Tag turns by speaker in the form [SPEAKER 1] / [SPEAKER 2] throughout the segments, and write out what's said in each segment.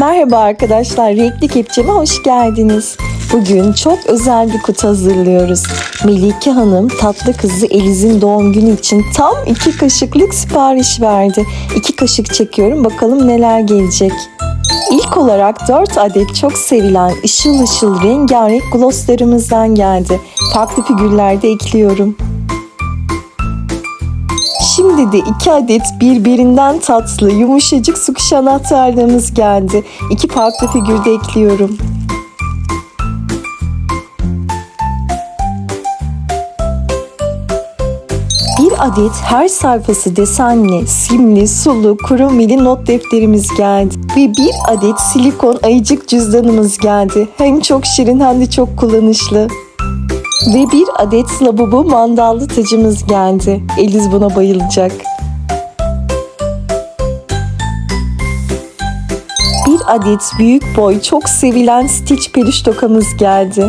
[SPEAKER 1] Merhaba arkadaşlar, Renkli Kepçeme hoş geldiniz. Bugün çok özel bir kutu hazırlıyoruz. Melike Hanım tatlı kızı Eliz'in doğum günü için tam iki kaşıklık sipariş verdi. İki kaşık çekiyorum bakalım neler gelecek. İlk olarak 4 adet çok sevilen ışıl ışıl rengarenk glosslarımızdan geldi. Farklı figürlerde ekliyorum. Şimdi de iki adet birbirinden tatlı, yumuşacık su kuşu anahtarlığımız geldi. İki farklı figürde ekliyorum. Bir adet her sayfası desenli, simli, sulu, kromili not defterimiz geldi. Ve bir adet silikon ayıcık cüzdanımız geldi. Hem çok şirin hem de çok kullanışlı. Ve bir adet labubu mandallı tacımız geldi. Eliz buna bayılacak. Bir adet büyük boy çok sevilen Stitch peluş tokamız geldi.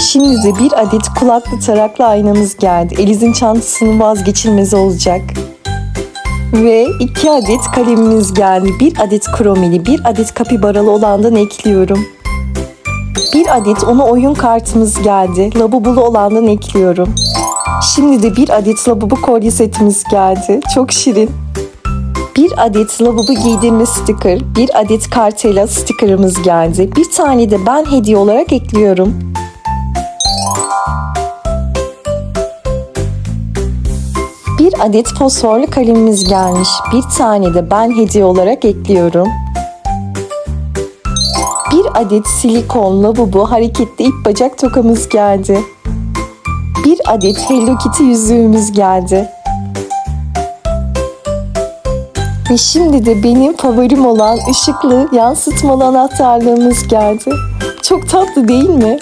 [SPEAKER 1] Şimdi de bir adet kulaklı taraklı aynamız geldi. Eliz'in çantasının vazgeçilmezi olacak. Ve iki adet kalemimiz geldi. Bir adet kromili, bir adet kapibaralı olandan ekliyorum. Bir adet ona oyun kartımız geldi. Labubulu olandan ekliyorum. Şimdi de bir adet labubu kolye setimiz geldi. Çok şirin. Bir adet labubu giydirme sticker, bir adet kartela stickerımız geldi. Bir tane de ben hediye olarak ekliyorum. Bir adet fosforlu kalemimiz gelmiş. Bir tane de ben hediye olarak ekliyorum. Adet silikon lavabo hareketli ip bacak tokamız geldi. Bir adet Hello Kitty yüzüğümüz geldi. Ve şimdi de benim favorim olan ışıklı yansıtmalı anahtarlığımız geldi. Çok tatlı değil mi?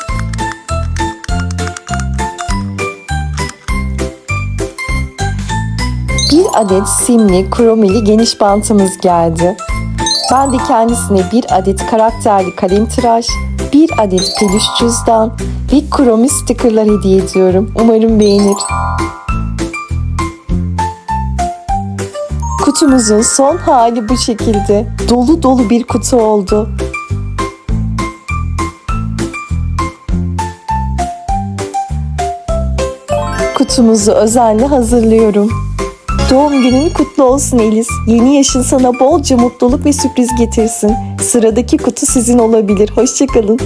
[SPEAKER 1] Bir adet simli kromeli geniş bantımız geldi. Ben de kendisine bir adet karakterli kalem tıraş, bir adet peluş cüzdan ve kromi stickerlar hediye ediyorum. Umarım beğenir. Kutumuzun son hali bu şekilde. Dolu dolu bir kutu oldu. Kutumuzu özenle hazırlıyorum. Doğum günün kutlu olsun Elis. Yeni yaşın sana bolca mutluluk ve sürpriz getirsin. Sıradaki kutu sizin olabilir. Hoşçakalın.